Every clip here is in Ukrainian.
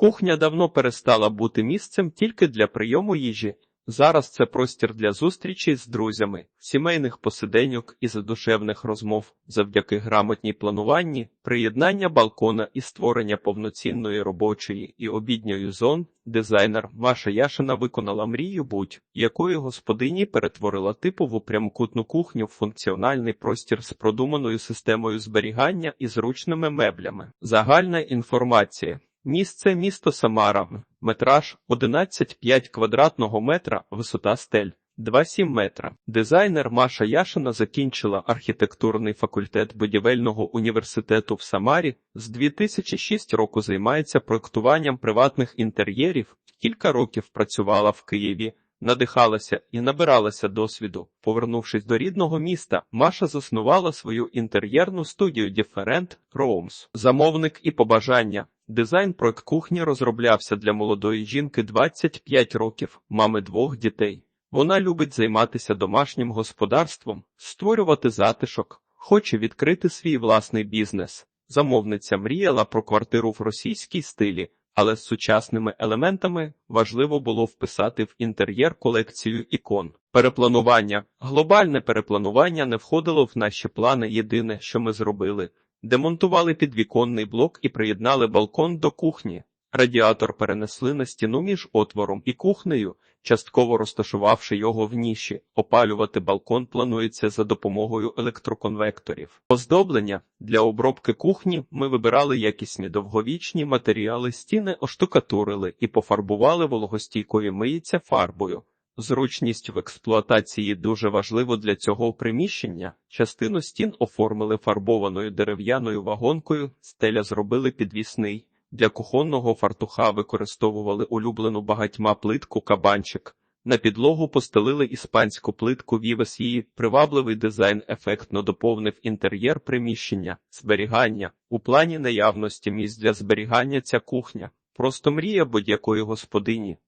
Кухня давно перестала бути місцем тільки для прийому їжі. Зараз це простір для зустрічей з друзями, сімейних посиденьок і задушевних розмов завдяки грамотній плануванні, приєднання балкона і створення повноцінної робочої і обідньої зон. Дизайнер Маша Яшина виконала мрію будь-якої господині перетворила типову прямокутну кухню в функціональний простір з продуманою системою зберігання і зручними меблями. Загальна інформація. Місце місто Самара, метраж 11,5 квадратного метра, висота стель 2,7 метра. Дизайнер Маша Яшина закінчила архітектурний факультет будівельного університету в Самарі. З 2006 року займається проектуванням приватних інтер'єрів. Кілька років працювала в Києві. Надихалася і набиралася досвіду. Повернувшись до рідного міста, Маша заснувала свою інтер'єрну студію Different Rooms. Замовник і побажання. Дизайн проект кухні розроблявся для молодої жінки 25 років, мами двох дітей. Вона любить займатися домашнім господарством, створювати затишок, хоче відкрити свій власний бізнес. Замовниця мріяла про квартиру в російській стилі, але з сучасними елементами важливо було вписати в інтер'єр колекцію ікон. Перепланування. Глобальне перепланування не входило в наші плани. Єдине, що ми зробили, демонтували підвіконний блок і приєднали балкон до кухні. Радіатор перенесли на стіну між отвором і кухнею, частково розташувавши його в ніші. Опалювати балкон планується за допомогою електроконвекторів. Оздоблення для обробки кухні ми вибирали якісні довговічні матеріали, стіни оштукатурили і пофарбували вологостійкою миється фарбою. Зручність в експлуатації дуже важливо для цього приміщення. Частину стін оформили фарбованою дерев'яною вагонкою, стеля зробили підвісний. Для кухонного фартуха використовували улюблену багатьма плитку кабанчик. На підлогу постелили іспанську плитку Вівес її привабливий дизайн ефектно доповнив інтер'єр приміщення, зберігання. У плані наявності місць для зберігання ця кухня. Просто мрія будь-якої господині.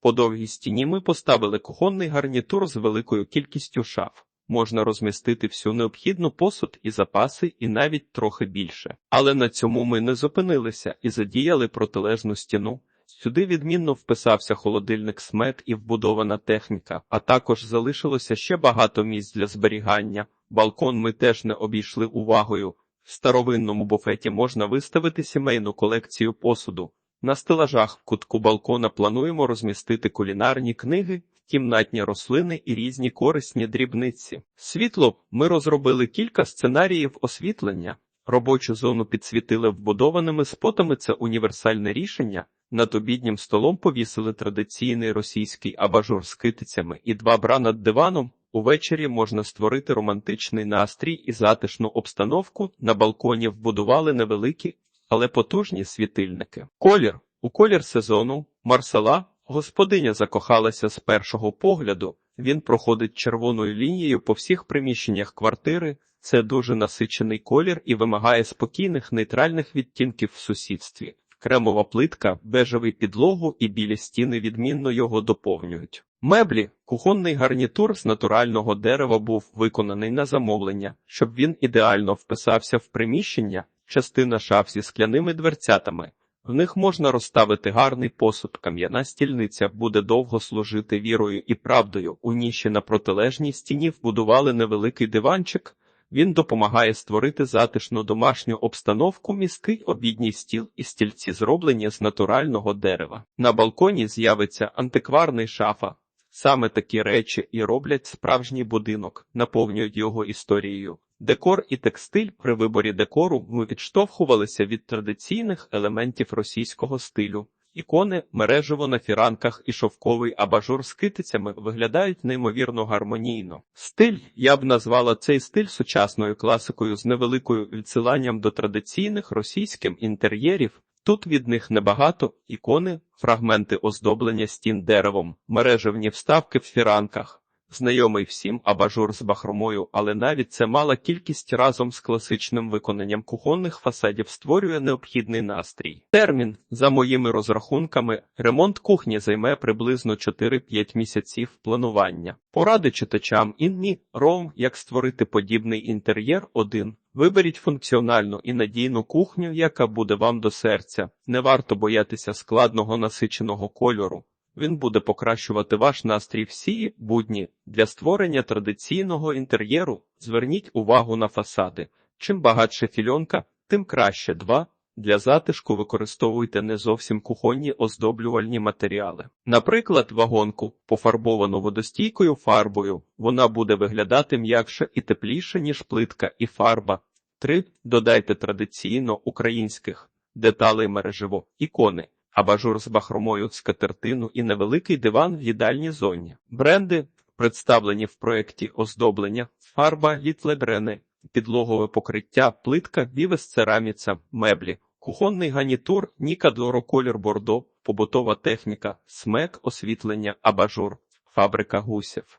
По довгій стіні ми поставили кухонний гарнітур з великою кількістю шаф. Можна розмістити всю необхідну посуд і запаси, і навіть трохи більше. Але на цьому ми не зупинилися і задіяли протилежну стіну. Сюди відмінно вписався холодильник смет і вбудована техніка, а також залишилося ще багато місць для зберігання. Балкон ми теж не обійшли увагою. В старовинному буфеті можна виставити сімейну колекцію посуду. На стелажах в кутку балкона плануємо розмістити кулінарні книги, кімнатні рослини і різні корисні дрібниці. Світло ми розробили кілька сценаріїв освітлення. Робочу зону підсвітили вбудованими спотами. Це універсальне рішення. Над обіднім столом повісили традиційний російський абажур з китицями і два бра над диваном. Увечері можна створити романтичний настрій і затишну обстановку. На балконі вбудували невеликі, але потужні світильники. Колір у колір сезону Марсела господиня закохалася з першого погляду. Він проходить червоною лінією по всіх приміщеннях квартири. Це дуже насичений колір і вимагає спокійних нейтральних відтінків в сусідстві. Кремова плитка, бежевий підлогу і білі стіни відмінно його доповнюють. Меблі, кухонний гарнітур з натурального дерева був виконаний на замовлення, щоб він ідеально вписався в приміщення, частина шаф зі скляними дверцятами. В них можна розставити гарний посуд, кам'яна стільниця буде довго служити вірою і правдою. У ніші на протилежній стіні вбудували невеликий диванчик. Він допомагає створити затишну домашню обстановку, міський обідній стіл і стільці зроблені з натурального дерева. На балконі з'явиться антикварний шафа. Саме такі речі і роблять справжній будинок, наповнюють його історією. Декор і текстиль при виборі декору ми відштовхувалися від традиційних елементів російського стилю. Ікони, мережево на фіранках і шовковий абажур з китицями виглядають неймовірно гармонійно. Стиль я б назвала цей стиль сучасною класикою з невеликою відсиланням до традиційних російських інтер'єрів. Тут від них небагато ікони, фрагменти оздоблення стін деревом, мережевні вставки в фіранках. Знайомий всім абажур з бахромою, але навіть це мала кількість разом з класичним виконанням кухонних фасадів створює необхідний настрій. Термін, за моїми розрахунками, ремонт кухні займе приблизно 4-5 місяців планування. Поради читачам інні ром, як створити подібний інтер'єр 1. Виберіть функціональну і надійну кухню, яка буде вам до серця. Не варто боятися складного насиченого кольору. Він буде покращувати ваш настрій всі будні. Для створення традиційного інтер'єру зверніть увагу на фасади. Чим багатше фільонка, тим краще. 2. Для затишку використовуйте не зовсім кухонні оздоблювальні матеріали. Наприклад, вагонку, пофарбовану водостійкою фарбою, вона буде виглядати м'якше і тепліше, ніж плитка і фарба. 3. Додайте традиційно українських деталей мережево, ікони, абажур з бахромою, скатертину і невеликий диван в їдальній зоні. Бренди, представлені в проєкті оздоблення, фарба Літлебрене, підлогове покриття, плитка, вівес цераміця, меблі, кухонний ганітур, Ніка Доро колір бордо, побутова техніка, смек, освітлення, абажур, фабрика гусів.